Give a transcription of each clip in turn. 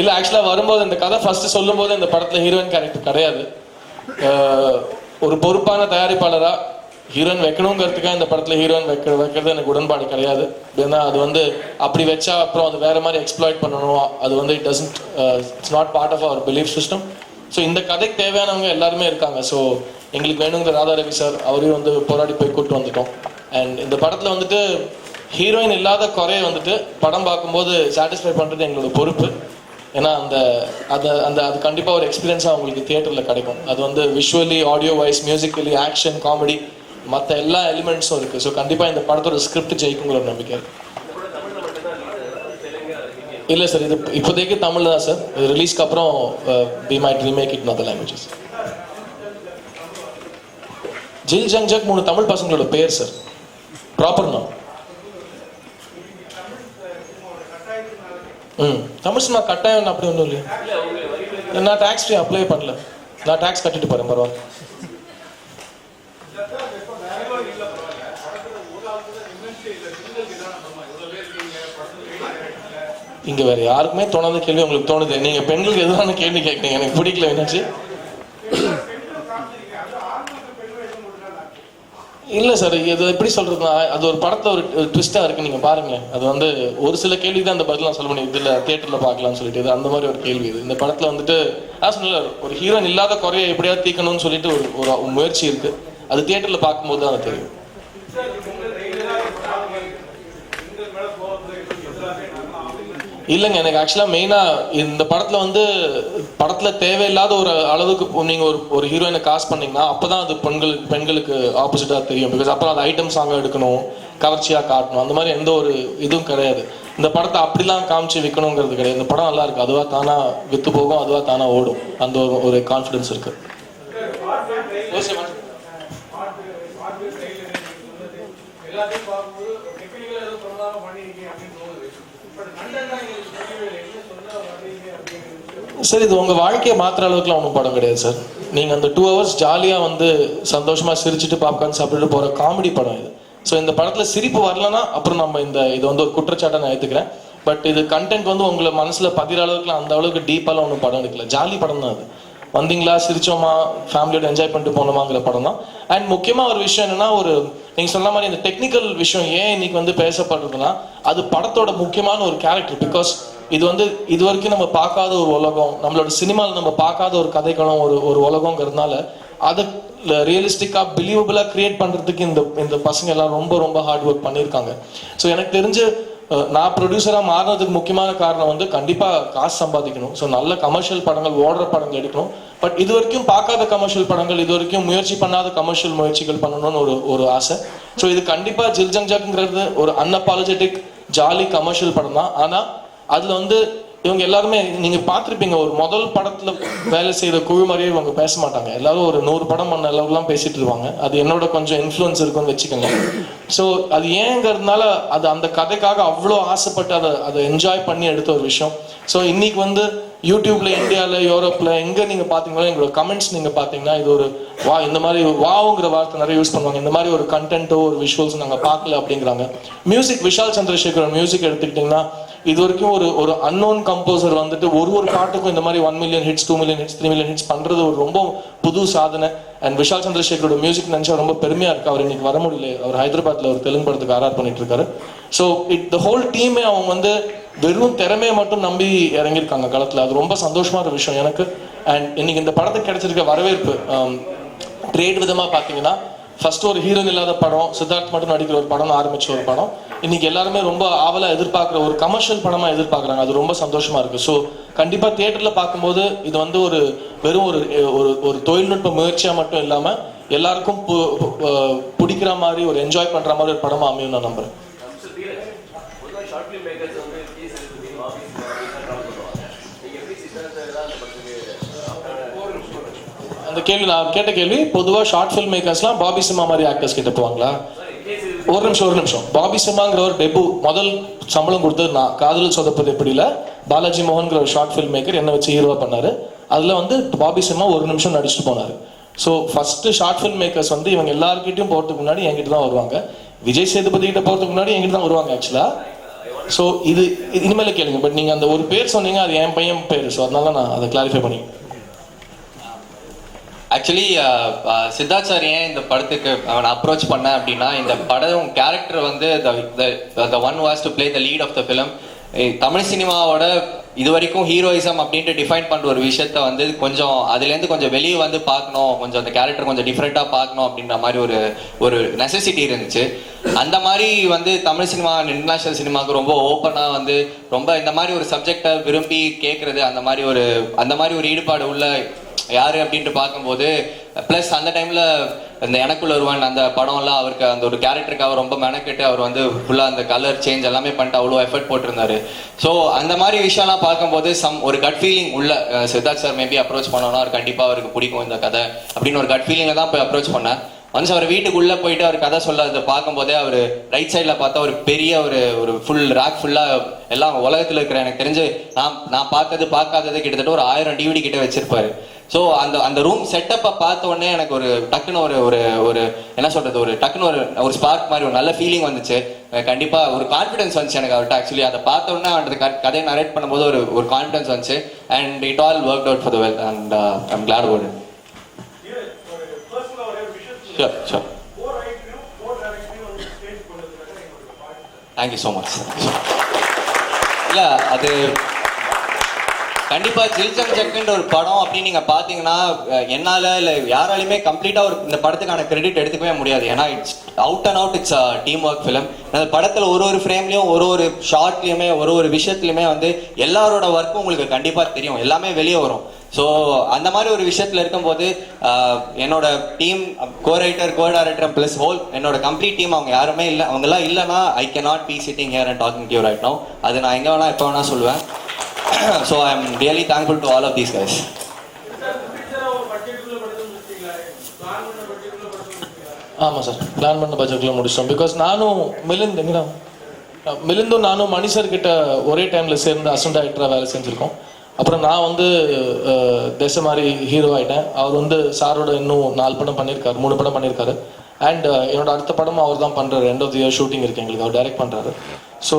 இல்ல ஆக்சுவலா வரும்போது இந்த கதை ஃபர்ஸ்ட் சொல்லும்போது இந்த படத்துல ஹீரோயின் கேரக்டர் கிடையாது. ஒரு பொறுப்பான தயாரிப்பாளரா ஹீரோயின் வைக்கணுங்கிறதுக்காக இந்த படத்துல ஹீரோயின் வைக்க வைக்கிறது எனக்கு உடன்பாடு கிடையாது. ஏன்னா அது வந்து அப்படி வச்சா அப்புறம் அது வேற மாதிரி எக்ஸ்ப்ளாய்ட் பண்ணணும். அது வந்து it doesn't it's not part of our belief system so இந்த கதைக்கு தேவையானவங்க எல்லாருமே இருக்காங்க. ஸோ எங்களுக்கு வேணுங்கிற ராதா ரவி சார் அவரையும் வந்து போராடி போய் கூப்பிட்டு வந்துட்டோம். அண்ட் இந்த படத்தில் வந்துட்டு ஹீரோயின் இல்லாத குறைய வந்துட்டு படம் பார்க்கும்போது சாட்டிஸ்ஃபை பண்ணுறது எங்களோட பொறுப்பு. ஏன்னா அந்த அது அந்த அது கண்டிப்பாக ஒரு எக்ஸ்பீரியன்ஸாக உங்களுக்கு தியேட்டரில் கிடைக்கும். அது வந்து visually audio wise musically action comedy மற்ற எல்லா எலிமெண்ட்ஸும் இருக்குது ஸோ கண்டிப்பாக இந்த படத்தோட ஸ்கிரிப்ட் ஜெயிக்குங்கிற ஒரு நம்பிக்கை இல்லை சார் இது இப்போதைக்கு தமிழ் தான் சார் இது ரிலீஸ்க்கு அப்புறம் we might remake it other languages Jil Jung Juk மூணு தமிழ் பசங்களோட பேர் சார் ப்ராப்பர் நான் ம். தமிழ் சினிமா கட்டாயம் அப்படி ஒன்றும் இல்லையா. நான் டேக்ஸ் ஃப்ரீ அப்ளை பண்ணல. நான் டேக்ஸ் கட்டிட்டு போகிறேன் பரவாயில்ல. இங்கே வேறு யாருக்குமே தோணாத கேள்வி உங்களுக்கு தோணுது. நீங்கள் பெண்களுக்கு எதிரான கேள்வி கேட்குறீங்க. எனக்கு பிடிக்கல என்னாச்சு? இல்லை சார் இது எப்படி சொல்றதுன்னா அது ஒரு படத்தை ஒரு ட்விஸ்டா இருக்கு நீங்கள் பாருங்கள் அது வந்து ஒரு சில கேள்வி தான் அந்த பதிலாம் சொல்ல முடியும். இதில் தேட்டரில் பார்க்கலாம்னு சொல்லிட்டு இது அந்த மாதிரி ஒரு கேள்வி இது. இந்த படத்தில் வந்துட்டு நான் சொன்னல ஒரு ஹீரோன் இல்லாத குறைய எப்படியாவது தீக்கணும்னு சொல்லிட்டு ஒரு ஒரு முயற்சி இருக்கு. அது தேட்டரில் பார்க்கும்போது தான் அது தெரியும். இல்லைங்க எனக்கு ஆக்சுவலாக மெயினாக இந்த படத்தில் வந்து படத்தில் தேவையில்லாத ஒரு அளவுக்கு நீங்கள் ஒரு ஒரு ஹீரோயினை காசு பண்ணீங்கன்னா அப்போ தான் அது பெண்களுக்கு பெண்களுக்கு ஆப்போசிட்டாக தெரியும். பிகாஸ் அப்புறம் அது ஐட்டம் சாங்காக எடுக்கணும் கவர்ச்சியாக காட்டணும் அந்த மாதிரி எந்த ஒரு இதுவும் கிடையாது. இந்த படத்தை அப்படிலாம் காமிச்சு விற்கணுங்கிறது கிடையாது. இந்த படம் நல்லா இருக்கு. அதுவாக தானாக விற்று போகும் அதுவாக தானாக ஓடும். அந்த ஒரு ஒரு கான்ஃபிடன்ஸ் இருக்கு. எல்லாத்தையும் பார்க்கும்போது டெக்னிக்கலாக ஏதோ பிரதான பண்ணியிருக்கீங்க அப்படின்னு தோணுது பட் கண்டென்ட்டாக எங்களுக்கு தெரியவே இல்லை என்ன சொல்ல வர்றீங்க அப்படின்னு சார் இது உங்கள் வாழ்க்கையை மாற்றுற அளவுக்குலாம் ஒன்றும் படம் கிடையாது சார் நீங்கள் அந்த டூ ஹவர்ஸ் ஜாலியாக வந்து சந்தோஷமாக சிரிச்சிட்டு பாப்கார்ன் சாப்பிட்டுட்டு போகிற காமெடி படம் இது. ஸோ இந்த படத்தில் சிரிப்பு வரலன்னா அப்புறம் நம்ம இந்த இது வந்து ஒரு குற்றச்சாட்டை நான் ஏற்றுக்கிறேன் பட் இது கண்டென்ட் வந்து உங்களை மனசில் பதிகிற அளவுக்குலாம் அந்த அளவுக்கு டீப்பாலாம் ஒன்றும் படம் எடுக்கல. ஜாலி படம் தான் அது. வந்தீங்களா சிரிச்சோமா ஃபேமிலியோட என்ஜாய் பண்ணிட்டு போனோமாங்கிற படம் தான். அண்ட் முக்கியமாக ஒரு விஷயம் என்னன்னா ஒரு நீங்கள் சொன்ன மாதிரி இந்த டெக்னிக்கல் விஷயம் ஏன் இன்னைக்கு வந்து பேசப்படுறதுன்னா அது படத்தோட முக்கியமான ஒரு கேரக்டர் பிகாஸ் இது வந்து இது வரைக்கும் நம்ம பார்க்காத ஒரு உலகம் நம்மளோட சினிமாவில் நம்ம பார்க்காத ஒரு கதைக்களம் ஒரு ஒரு உலகங்கிறதுனால அதை ரியலிஸ்டிக்காக பிலீவபிளாக கிரியேட் பண்ணுறதுக்கு இந்த இந்த பசங்க எல்லாம் ரொம்ப ரொம்ப ஹார்ட் ஒர்க் பண்ணியிருக்காங்க. ஸோ எனக்கு தெரிஞ்சு நான் ப்ரொடியூசராக மாறினதுக்கு முக்கியமான காரணம் வந்து கண்டிப்பாக காசு சம்பாதிக்கணும். ஸோ நல்ல கமர்ஷியல் படங்கள் ஓடுற படங்கள் எடுக்கணும். பட் இது வரைக்கும் பார்க்காத கமர்ஷியல் படங்கள் இது வரைக்கும் முயற்சி பண்ணாத கமர்ஷியல் முயற்சிகள் பண்ணணும்னு ஒரு ஒரு ஆசை. ஸோ இது கண்டிப்பாக ஜில் ஜங் ஒரு அன்அப்பாலஜெட்டிக் ஜாலி கமர்ஷியல் படம் தான் ஆனால் அதில் வந்து இவங்க எல்லாருமே நீங்க பார்த்துருப்பீங்க ஒரு முதல் படத்துல வேலை செய்கிற குழு மாதிரியே இவங்க பேச மாட்டாங்க. எல்லாரும் ஒரு நூறு படம் பண்ண அளவுக்குலாம் பேசிட்டு இருப்பாங்க. அது என்னோட கொஞ்சம் இன்ஃப்ளூயன்ஸ் இருக்குன்னு வச்சுக்கோங்க ஸோ அது ஏங்கிறதுனால அது அந்த கதைக்காக அவ்வளோ ஆசைப்பட்டு அதை அதை என்ஜாய் பண்ணி எடுத்த ஒரு விஷயம். ஸோ இன்னைக்கு வந்து யூடியூப்ல இந்தியாவில் யூரோப்ல எங்க நீங்க பாத்தீங்களோ எங்களோட கமெண்ட்ஸ் நீங்க பாத்தீங்கன்னா இது ஒரு வா இந்த மாதிரி வாவுங்கிற வார்த்தை நிறைய யூஸ் பண்ணுவாங்க. இந்த மாதிரி ஒரு கண்டென்ட்டோ ஒரு விஷுவல்ஸ் நாங்க பார்க்கல அப்படிங்கிறாங்க. மியூசிக் விஷால் சந்திரசேகர் மியூசிக் எடுத்துக்கிட்டிங்கன்னா இது வரைக்கும் ஒரு ஒரு அன்னோன் கம்போசர் வந்துட்டு ஒரு ஒரு பாட்டுக்கும் இந்த மாதிரி one million hits two million hits three million hits பண்றது ஒரு ரொம்ப புது சாதனை. அண்ட் விஷால் சந்திரசேகரோட மியூசிக் நினைச்சா ரொம்ப பெருமையா இருக்கு. அவர் இன்னைக்கு வர முடியல. அவர் ஹைதராபாத்ல ஒரு தெலுங்கு படத்துக்கு ஆர்ஆர் பண்ணிட்டு இருக்காரு ஸோ இட் த ஹோல் டீமே அவங்க வந்து வெறும் திறமையை மட்டும் நம்பி இறங்கியிருக்காங்க களத்துல. அது ரொம்ப சந்தோஷமான ஒரு விஷயம் எனக்கு. அண்ட் இன்னைக்கு இந்த படத்துக்கு கிடைச்சிருக்க வரவேற்பு um, ட்ரேட் விதமா பாத்தீங்கன்னா ஃபர்ஸ்ட் ஒரு ஹீரோ இல்லாத படம் சித்தார்த் மட்டும் நடிக்கிற ஒரு படம் ஆரம்பிச்ச ஒரு படம். இன்னைக்கு எல்லாருமே ரொம்ப ஆவலா எதிர்பார்க்குற ஒரு கமர்ஷியல் படமா எதிர்பார்க்குறாங்க. அது ரொம்ப சந்தோஷமா இருக்கு. ஸோ கண்டிப்பா தியேட்டர்ல பார்க்கும்போது இது வந்து ஒரு வெறும் ஒரு ஒரு ஒரு தொழில்நுட்ப முயற்சியா மட்டும் இல்லாம எல்லாருக்கும் பு- பிடிக்கிற மாதிரி ஒரு என்ஜாய் பண்ற மாதிரி ஒரு படமா அமையும் நான் நம்புறேன். அந்த கேள்வி நான் கேட்ட கேள்வி பொதுவா ஷார்ட் ஃபில்ம் மேக்கர்ஸ்லாம் பாபி சிம்மா மாதிரி ஆக்டர்ஸ் கிட்ட போவாங்களா? ஒரு நிமிஷம் ஒரு நிமிஷம். பாபி சிம்மாங்கிற ஒரு டெபு முதல் சம்பளம் கொடுத்தது நான். காதல் சொதப்பது எப்படில பாலாஜி மோகன்கிற ஒரு ஷார்ட் ஃபில்ம் மேக்கர் என்ன வச்சு ஹீரோவா பண்ணாரு. அதுல வந்து பாபி சிம்மா ஒரு நிமிஷம் நடிச்சுட்டு போனாரு. So first short film makers வந்து இவங்க எல்லாருக்கிட்டையும் போறதுக்கு முன்னாடி என்கிட்ட தான் வருவாங்க. விஜய் சேதுபதி கிட்ட போறதுக்கு முன்னாடி என்கிட்ட தான் வருவாங்க ஆக்சுவலா ஸோ இது இது இனிமேல கேளுங்க. பட் நீங்கள் அந்த ஒரு பேர் சொன்னீங்க அது என் பையன் பேர். ஸோ அதனால நான் அதை கிளாரிஃபை பண்ணி ஆக்சுவலி சித்தாச்சார் uh, uh, ஏன் இந்த படத்துக்கு அவன் அப்ரோச் பண்ணேன் அப்படின்னா இந்த படம் கேரக்டர் வந்து the one was to play the lead of the film Tamil சினிமாவோட இது வரைக்கும் ஹீரோயிசம் அப்படின்ட்டு டிஃபைன் பண்ணுற ஒரு விஷயத்த வந்து கொஞ்சம் அதுலேருந்து கொஞ்சம் வெளியே வந்து பார்க்கணும். கொஞ்சம் அந்த கேரக்டர் கொஞ்சம் டிஃப்ரெண்ட்டாக பார்க்கணும் அப்படின்ற மாதிரி ஒரு ஒரு நெசசிட்டி இருந்துச்சு. அந்த மாதிரி வந்து தமிழ் சினிமா இன்டர்நேஷ்னல் சினிமாவுக்கு ரொம்ப ஓப்பனாக வந்து ரொம்ப இந்த மாதிரி ஒரு சப்ஜெக்டை விரும்பி கேட்குறது அந்த மாதிரி ஒரு அந்த மாதிரி ஒரு ஈடுபாடு உள்ள யாரு அப்படின்ட்டு பார்க்கும்போது ப்ளஸ் அந்த டைம்ல இந்த எனக்குள்ள ஒருவன் அந்த படம்லாம் அவருக்கு அந்த ஒரு கேரக்டருக்காக ரொம்ப மெனக்கெட்டு அவர் வந்து ஃபுல்லாக அந்த கலர் சேஞ்ச் எல்லாமே பண்ணிட்டு அவ்வளோ எஃபர்ட் போட்டிருந்தாரு. ஸோ அந்த மாதிரி விஷயம்லாம் பார்க்கும்போது சம் ஒரு கட் ஃபீலிங் உள்ள சித்தார்த் சார் மேபி அப்ரோச் பண்ணோன்னா அவர் கண்டிப்பாக அவருக்கு பிடிக்கும் இந்த கதை அப்படின்னு ஒரு கட் ஃபீலிங்கை தான் போய் அப்ரோச் பண்ணேன். ஒன்ஸ் அவர் வீட்டுக்குள்ள போயிட்டு அவர் கதை சொல்ல அதை பார்க்கும்போதே அவர் ரைட் சைடில் பார்த்தா ஒரு பெரிய ஒரு ஒரு ஃபுல் ரேக் ஃபுல்லாக எல்லாம் உலகத்தில் இருக்கிற எனக்கு தெரிஞ்சு நான் நான் பார்த்தது பார்க்காதது கிட்டத்தட்ட ஒரு ஆயிரம் டிவிடி கிட்ட வச்சிருப்பாரு. ஸோ அந்த அந்த ரூம் செட்டப்பை பார்த்த உடனே எனக்கு ஒரு டக்குன்னு ஒரு ஒரு ஒரு என்ன சொல்றது ஒரு டக்குன்னு ஒரு ஒரு ஸ்பார்க் மாதிரி ஒரு நல்ல ஃபீலிங் வந்துச்சு. கண்டிப்பாக ஒரு கான்ஃபிடன்ஸ் வந்துச்சு எனக்கு அவர்கிட்ட ஆக்சுவலி அதை பார்த்த உடனே அவன் கதையை நரேட் பண்ணும்போது ஒரு ஒரு கான்ஃபிடன்ஸ் வந்துச்சு. And it all work out for the well and I'm glad about it ஒரு sure thank you so much இல்லை அது கண்டிப்பா ஜில்ஜம் ஜக்குன்ற ஒரு படம் அப்படின்னு நீங்க பாத்தீங்கன்னா என்னால இல்ல யாராலையுமே கம்ப்ளீட்டா ஒரு இந்த படத்துக்கான கிரெடிட் எடுத்துக்கவே முடியாது. ஏன்னா it's out and out it's team work film அந்த படத்துல ஒரு ஒரு ஃப்ரேம்லயும் ஒரு ஒரு ஷார்ட்லயுமே ஒரு ஒரு விஷயத்துலயுமே வந்து எல்லாரோட ஒர்க்கும் உங்களுக்கு கண்டிப்பா தெரியும். எல்லாமே வெளியே வரும். ஸோ அந்த மாதிரி ஒரு விஷயத்துல இருக்கும்போது என்னோட team co writer co director plus whole என்னோட கம்ப்ளீட் டீம் அவங்க யாருமே இல்லை அவங்க எல்லாம் இல்லைன்னா I can not be sitting here and talking you right no அது நான் எங்கே வேணா எப்போ வேணா சொல்லுவேன். So I am really thankful to all of these guys ஆமாம் சார். பிளான் பண்ண பட்ஜெட்டில் முடிச்சிட்டோம். பிகாஸ் நானும் மிலிந்த் எங்கடா? மிலிந்தும் நானும் மணி கிட்ட ஒரே டைமில் சேர்ந்து அசண்ட் ஆக்டராக வேலை செஞ்சுருக்கோம். அப்புறம் நான் வந்து அஹ், தேச மாதிரி ஹீரோ ஆகிட்டேன் அவர் வந்து சாரோட இன்னும் நாலு படம் பண்ணியிருக்காரு மூணு படம் பண்ணியிருக்காரு அண்ட் என்னோட அடுத்த படமும் அவர் தான் பண்ணுறாரு end of the year shooting இருக்கு எங்களுக்கு. அவர் டைரக்ட் பண்ணுறாரு ஸோ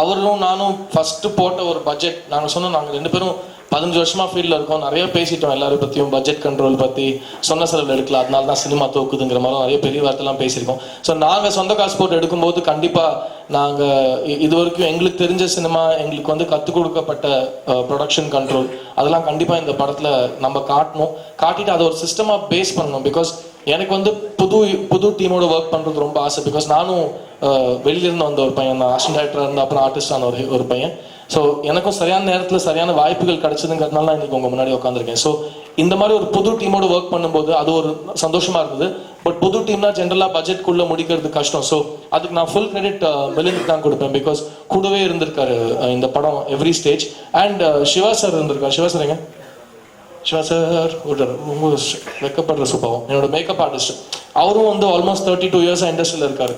அவரும் நானும் ஃபஸ்ட்டு போட்ட ஒரு பட்ஜெட் நாங்கள் சொன்னோம் நாங்கள் ரெண்டு பேரும் பதினஞ்சு வருஷமாக ஃபீல்டில் இருக்கோம். நிறைய பேசிட்டோம் எல்லாரும் பற்றியும் பட்ஜெட் கண்ட்ரோல் பற்றி சொன்ன செலவில் எடுக்கல அதனால தான் சினிமா தோக்குதுங்கிற மாதிரி நிறைய பெரிய வார்த்தைலாம் பேசியிருக்கோம். ஸோ நாங்கள் சொந்த காசு போட்டு எடுக்கும்போது கண்டிப்பாக நாங்கள் இது வரைக்கும் எங்களுக்கு தெரிஞ்ச சினிமா எங்களுக்கு வந்து கற்றுக் கொடுக்கப்பட்ட ப்ரொடக்ஷன் கண்ட்ரோல் அதெல்லாம் கண்டிப்பாக இந்த படத்தில் நம்ம காட்டணும். காட்டிட்டு அதை ஒரு சிஸ்டமாக பேஸ் பண்ணணும் பிகாஸ் எனக்கு வந்து புது புது டீமோட ஒர்க் பண்ணுறது ரொம்ப ஆசை. பிகாஸ் நானும் வெளியிலிருந்து வந்த ஒரு பையன் நான் ஆஷன் டேரக்டராக இருந்த அப்புறம் ஆர்டிஸ்டான ஒரு ஒரு பையன். ஸோ எனக்கும் சரியான நேரத்தில் சரியான வாய்ப்புகள் கிடைச்சதுங்கிறதுனால நான் உங்கள் முன்னாடி உட்காந்துருக்கேன் ஸோ இந்த மாதிரி ஒரு புது டீமோட ஒர்க் பண்ணும்போது அது ஒரு சந்தோஷமாக இருந்தது. பட் புது டீம்னா ஜென்ரலாக பட்ஜெட்குள்ளே முடிக்கிறது கஷ்டம். ஸோ அதுக்கு நான் ஃபுல் கிரெடிட் மிலிந்துக்கு தான் கொடுப்பேன். பிகாஸ் கூடவே இருந்திருக்காரு இந்த படம் every stage and Siva sir இருந்திருக்காரு. சிவா சார் எங்க? சிவா சார் ஒரு ரொம்ப ஆர்டர் சுபாவம். என்னோட மேக்கப் ஆர்டிஸ்ட் அவரும் வந்து ஆல்மோஸ்ட் தேர்ட்டி டூ இயர்ஸ் இண்டஸ்ட்ரியில் இருக்காரு.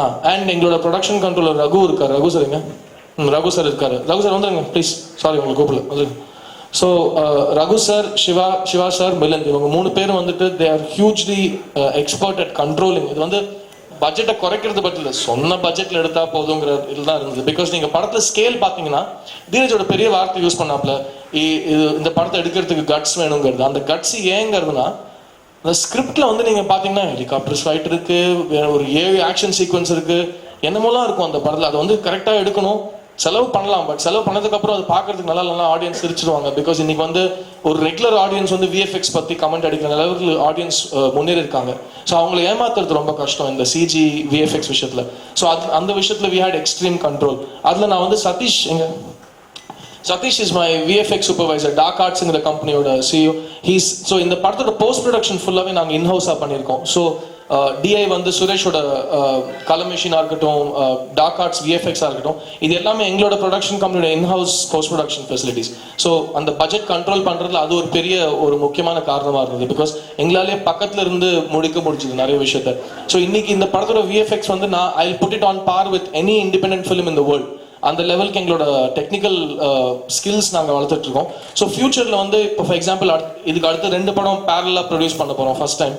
ஆ அண்ட் எங்களோட ப்ரொடக்ஷன் கண்ட்ரோலர் ரகு இருக்கார். Raghu sir hmm, Raghu sir இருக்காரு. ரகு சார் வந்துருங்க ப்ளீஸ் சாரி உங்களுக்கு கூப்பிடல. வந்துருங்க. So Raghu sir Siva Siva sir Milind இவங்க மூணு பேரும் வந்துட்டு they are hugely expert at controlling இது வந்து பட்ஜெட்டை குறைக்கிறது பட் இல்லை. சொன்ன பட்ஜெட்ல எடுத்தா போதுங்கிற இதுதான் இருந்தது. பிகாஸ் நீங்க படத்தில் ஸ்கேல் பார்த்தீங்கன்னா தீரஜோட பெரிய வார்த்தை யூஸ் பண்ணாப்ல. இது இந்த படத்தை எடுக்கிறதுக்கு கட்ஸ் வேணுங்கிறது. அந்த கட்ஸ் ஏங்கிறதுனா அந்த ஸ்கிரிப்ட்ல வந்து நீங்க பாத்தீங்கன்னா ஹெலிகாப்டர் ஃபைட் இருக்கு ஒரு ஏழு ஆக்ஷன் சீக்வன்ஸ் இருக்கு என்னமோலாம் இருக்கும் அந்த படத்துல. அதை வந்து கரெக்டா எடுக்கணும். செலவு பண்ணலாம் பட் செலவு பண்ணதுக்கு அப்புறம் அது பார்க்கறதுக்கு நல்லா நல்லா ஆடியன்ஸ் சிரிச்சிருவாங்க. பிகாஸ் இன்னைக்கு வந்து ஒரு ரெகுலர் ஆடியன்ஸ் வந்து விஎஃப்எக்ஸ் பத்தி கமெண்ட் அடிக்கிற அளவுக்கு ஆடியன்ஸ் முன்னேறி இருக்காங்க ஸோ அவங்களை ஏமாத்துறது ரொம்ப கஷ்டம் இந்த சிஜி விஎஃப்எக்ஸ் விஷயத்துல. ஸோ அது அந்த விஷயத்துல வி ஹேட் எக்ஸ்ட்ரீம் கண்ட்ரோல் அதுல நான் வந்து சதீஷ் எங்க? Satish is my VFX supervisor talk ஆர்ட்ஸுங்கிற கம்பெனியோட சிஇஓ ஹீஸ் ஸோ இந்த படத்தோட போஸ்ட் ப்ரொடக்ஷன் ஃபுல்லாகவே நாங்கள் இன்ஹவுஸாக பண்ணியிருக்கோம் ஸோ டிஐ uh, வந்து சுரேஷோட uh, கலர் மிஷினாக இருக்கட்டும் டாக் ஆர்ட்ஸ் விஎஃப்எக்ஸாக இருக்கட்டும் இது எல்லாமே எங்களோட ப்ரொடக்ஷன் கம்பெனியோட inhouse post production facilities so அந்த பட்ஜெட் கண்ட்ரோல் பண்ணுறதுல அது ஒரு பெரிய ஒரு முக்கியமான காரணமாக இருந்தது. பிகாஸ் எங்களாலே பக்கத்துல இருந்து முடிக்க முடிஞ்சது நிறைய விஷயத்த. ஸோ இன்னைக்கு இந்த படத்தோட விஎஃப்எக்ஸ் வந்து நான் I put it on par with any independent film இந்த வேர்ல்ட் அந்த லெவலுக்கு எங்களோட டெக்னிக்கல் ஸ்கில்ஸ் uh, நாங்கள் வளர்த்துட்டு இருக்கோம் ஸோ ஃபியூச்சரில் வந்து இப்போ ஃபார் எக்ஸாம்பிள் இதுக்கு அடுத்து ரெண்டு படம் பேரலாக ப்ரொடியூஸ் பண்ண போகிறோம் ஃபர்ஸ்ட் டைம்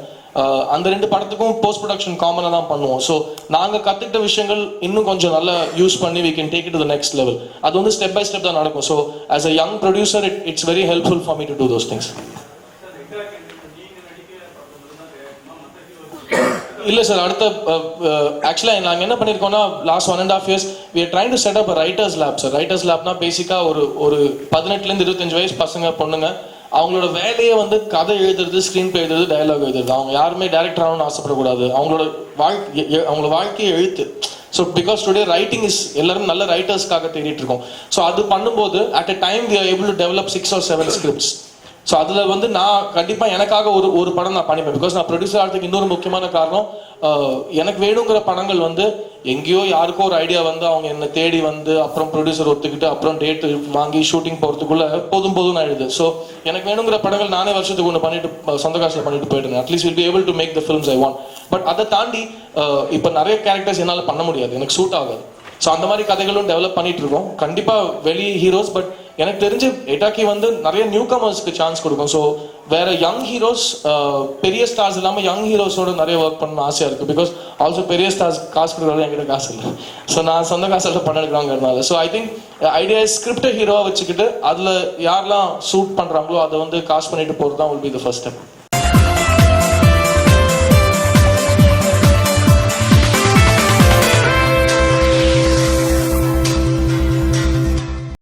அந்த ரெண்டு படத்துக்கும் போஸ்ட் ப்ரொடக்ஷன் காமனாக தான் பண்ணுவோம். ஸோ நாங்கள் கற்றுக்கிட்ட விஷயங்கள் இன்னும் கொஞ்சம் நல்லா யூஸ் பண்ணி we can take it to next level அது வந்து ஸ்டெப் பை ஸ்டெப் தான் நடக்கும். So as a young producer it it's very helpful for me to do those things இல்ல சார் அடுத்த ஆக்சுவலாக நாங்கள் என்ன பண்ணியிருக்கோம்னா last one and of years we are trying to set writers lab sir writers லேப்னா பேசிக்காக ஒரு ஒரு பதினெட்டுலேருந்து இருபத்தஞ்சு வயசு பசங்க பொண்ணுங்க அவங்களோட வேலையே வந்து கதை எழுதுறது ஸ்க்ரீன் பிளே எழுதுறது டயலாக் எழுதுறது. அவங்க யாருமே டேரக்டர் ஆகணும்னு ஆசைப்படக்கூடாது. அவங்களோட வாழ்க்கை அவங்களோட வாழ்க்கையை எழுத்து. So because today writing is எல்லாரும் நல்ல ரைட்டர்ஸ்க்காக தேடிட்டு இருக்கோம். ஸோ அது பண்ணும்போது at a time we are able to develop six or seven scripts so அதில் வந்து நான் கண்டிப்பாக எனக்காக ஒரு ஒரு படம் நான் பண்ணிப்பேன். பிகாஸ் நான் ப்ரொடியூசர் ஆகிறதுக்கு இன்னொரு முக்கியமான காரணம் எனக்கு வேணுங்கிற படங்கள் வந்து எங்கேயோ யாருக்கோ ஒரு ஐடியா வந்து அவங்க என்னை தேடி வந்து அப்புறம் ப்ரொடியூசர் ஒத்துக்கிட்டு அப்புறம் டேட் வாங்கி ஷூட்டிங் போகிறதுக்குள்ள போதும் போதும் நான் எழுது ஸோ எனக்கு வேணுங்கிற படங்கள் நானே வருஷத்துக்கு ஒன்று பண்ணிட்டு சொந்த காசில் பண்ணிட்டு போயிடுறேன் at least will be able to make the films I want but அதை தாண்டி இப்போ நிறைய கேரக்டர்ஸ் என்னால் பண்ண முடியாது. எனக்கு சூட் ஆகாது. ஸோ அந்த மாதிரி கதைகளும் டெவலப் பண்ணிட்டு இருக்கோம். கண்டிப்பாக வெளி ஹீரோஸ் பட் எனக்கு தெரிஞ்சு எட்டாக்கி வந்து நிறைய நியூ கமர்ஸ்க்கு சான்ஸ் கொடுக்கும். ஸோ வேற யங் ஹீரோஸ் பெரிய ஸ்டார்ஸ் இல்லாமல் யங் ஹீரோஸோட நிறைய ஒர்க் பண்ணணும் ஆசையாக இருக்குது பிகாஸ் ஆல்சோ பெரிய ஸ்டார்ஸ் காசு கொடுக்குறது என்கிட்ட காசு இல்லை. ஸோ நான் சொந்த காசில் பண்ண எடுக்கிறாங்கிறதுனால ஸோ ஐ திங்க் ஐடியா ஸ்கிரிப்டை ஹீரோவாக வச்சுக்கிட்டு அதில் யாரெல்லாம் சூட் பண்ணுறாங்களோ அதை வந்து காசு பண்ணிட்டு போகிறது தான் will be the first step